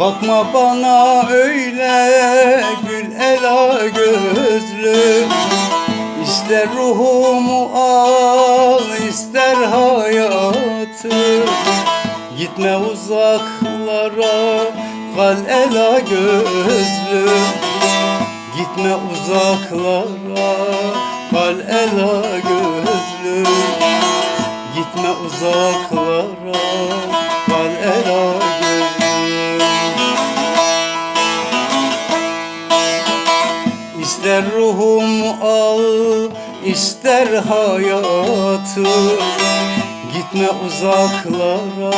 Bakma bana öyle gül ela gözlü. İster ruhumu al ister hayatı. Gitme uzaklara kal ela gözlü. Gitme uzaklara kal ela gözlü. Gitme uzaklara İster ruhumu al, ister hayatı. Gitme uzaklara,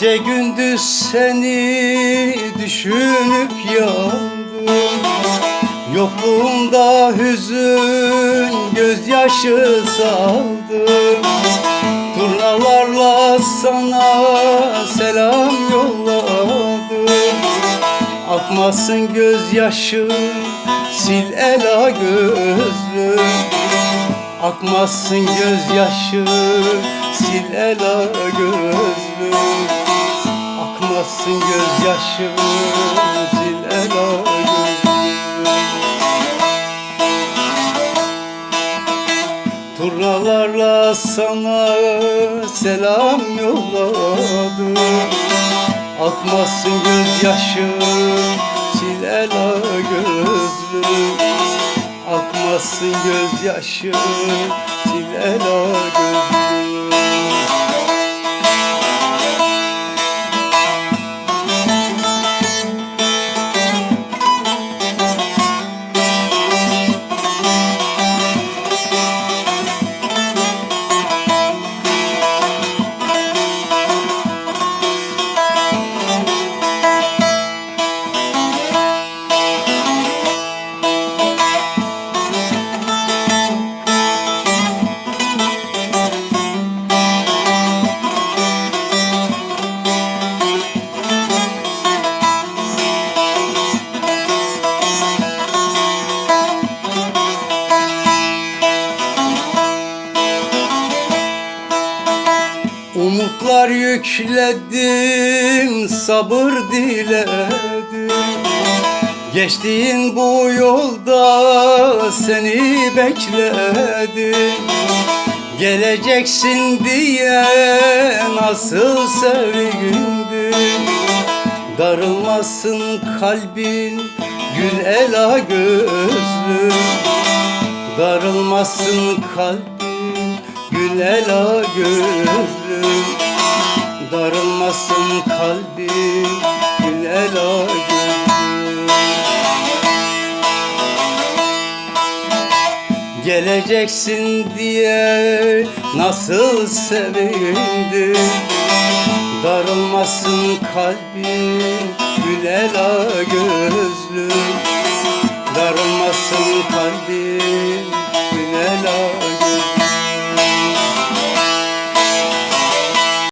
Gece gündüz seni düşünüp yandım. Yokluğumda hüzün gözyaşı saldım. Turnalarla sana selam yolladım. Akmasın gözyaşın sil ela gözlüm Akmasın gözyaşı sil ela gözlüm Akmasın gözyaşı sil ela Turnalarla sana selam yolladım. Akmasın gözyaşı sil ela gözlüm. Akmasın gözyaşı sil ela gözlüm Umutlar yükledim, sabır diledim. Geçtiğin bu yolda seni bekledim. Geleceksin diye nasıl sevindim? Darılmasın kalbin gül ela gözlüm Darılmasın kalbin gül ela gözlüm Geleceksin diye nasıl sevindim Darılmasın kalbin gül ela gözlüm. Darılmasın ela